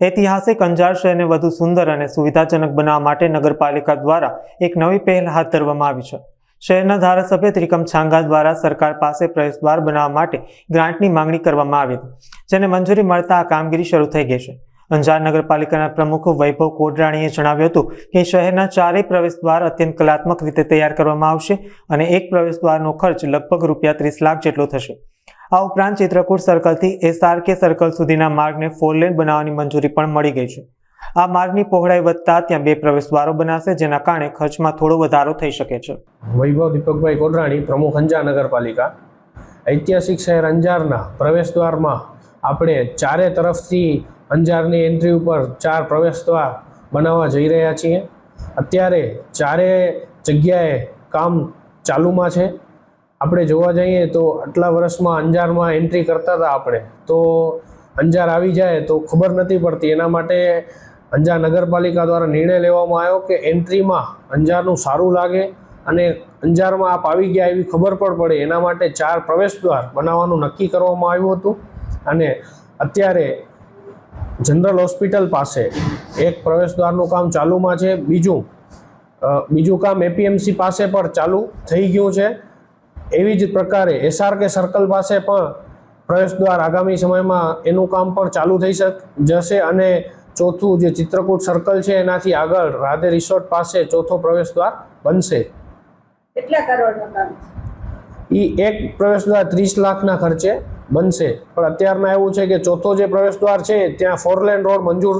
ઐતિહાસિક, અંજાર શહેરને વધુ સુંદર અને સુવિધાજનક બનાવવા માટે નગરપાલિકા દ્વારા એક નવી પહેલ હાથ ધરવામાં આવી છે. શહેરના ધારાસભ્ય ત્રિકમ છાંગા દ્વારા સરકાર પાસે પ્રવેશદ્વાર બનાવવા માટે ગ્રાન્ટની માંગણી કરવામાં આવી હતી, જેને મંજૂરી મળતા આ કામગીરી શરૂ થઈ ગઈ છે. અંજાર નગરપાલિકાના પ્રમુખ વૈભવ કોડરાણીએ જણાવ્યું હતું કે શહેરના ચારેય પ્રવેશદ્વાર અત્યંત કલાત્મક રીતે તૈયાર કરવામાં આવશે અને એક પ્રવેશદ્વારનો ખર્ચ લગભગ રૂપિયા ત્રીસ લાખ જેટલો થશે. આ ઉપરાંત ચિત્રકૂટ સર્કલથી એસઆરકે સર્કલ સુધીના માર્ગને ફોર લેન બનાવવાની મંજૂરી પણ મળી ગઈ છે. આ માર્ગની પહોળાઈ વધતા ત્યાં બે પ્રવેશદ્વારો બનાવશે જેના કારણે ખર્ચમાં થોડો વધારો થઈ શકે છે. વૈભવ દીપકભાઈ કોડરાણી પ્રમુખ અંજાર નગરપાલિકા. ઐતિહાસિક શહેર અંજારના પ્રવેશદ્વારમાં આપણે ચારે તરફથી અંજારની એન્ટ્રી ઉપર ચાર પ્રવેશદ્વાર બનાવવા જઈ રહ્યા છીએ. અત્યારે ચારે જગ્યાએ કામ ચાલુમાં છે. આપણે જોવા જઈએ તો આટલા વર્ષમાં અંજારમાં એન્ટ્રી કરતા હતા આપણે. તો અંજાર આવી જાય તો ખબર નથી પડતી. એના માટે અંજાર નગરપાલિકા દ્વારા નિર્ણય લેવામાં આવ્યો કે એન્ટ્રીમાં અંજારનું સારું લાગે અને અંજારમાં આપ આવી ગયા એવી ખબર પણ પડે. એના માટે ચાર પ્રવેશદ્વાર બનાવવાનું નક્કી કરવામાં આવ્યું હતું અને અત્યારે જનરલ હોસ્પિટલ પાસે એક પ્રવેશદ્વારનું કામ ચાલુમાં છે. બીજું બીજું કામ એપીએમસી પાસે પણ ચાલુ થઈ ગયું છે. એવી જ પ્રકારે એસઆરકે સર્કલ પાસે પણ પ્રવેશદ્વાર આગામી સમયમાં એનું કામ પણ ચાલુ થઈ શક જશે અને ચોથું જે ચિત્રકૂટ સર્કલ છે એનાથી આગળ રાધે રિસોર્ટ પાસે ચોથો પ્રવેશદ્વાર બનશે. કેટલા કરોડનું કામ એ એક પ્રવેશદ્વાર ત્રીસ લાખના ખર્ચે બનશે. પણ અત્યારમાં એવું છે કે ચોથો જે પ્રવેશદ્વાર છે ત્યાં ફોરલેન રોડ મંજૂર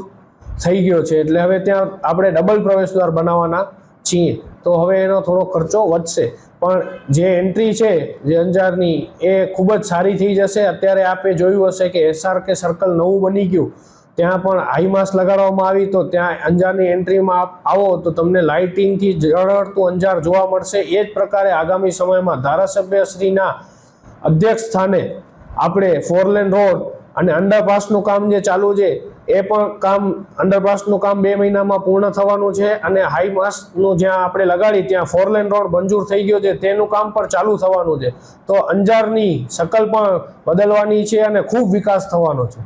થઈ ગયો છે. એટલે હવે ત્યાં આપણે ડબલ પ્રવેશદ્વાર બનાવવાના છીએ તો હવે એનો થોડો ખર્ચો વધશે. પણ જે એન્ટ્રી છે, જે અંજારની, એ ખૂબ જ સારી થઈ જશે. અત્યારે આપે જોયું હશે કે એસઆર કે સર્કલ નવું બની ગયું. ત્યાં પણ હાઈ માસ્ક લગાડવામાં આવી. તો ત્યાં અંજારની એન્ટ્રીમાં આવો તો તમને લાઇટિંગથી જળતું અંજાર જોવા મળશે. એ જ પ્રકારે આગામી સમયમાં ધારાસભ્યશ્રીના અધ્યક્ષ સ્થાને આપણે ફોરલેન રોડ અને અંડરપાસનું કામ જે ચાલુ છે, એ પણ કામ અંડરપાસનું કામ બે મહિનામાં પૂર્ણ થવાનું છે અને હાઈ માસ્કનું જ્યાં આપણે લગાડી, ત્યાં ફોર લેન રોડ મંજૂર થઈ ગયો છે, તેનું કામ પણ ચાલુ થવાનું છે. તો અંજારની શકલ પણ બદલવાની છે અને ખૂબ વિકાસ થવાનો છે.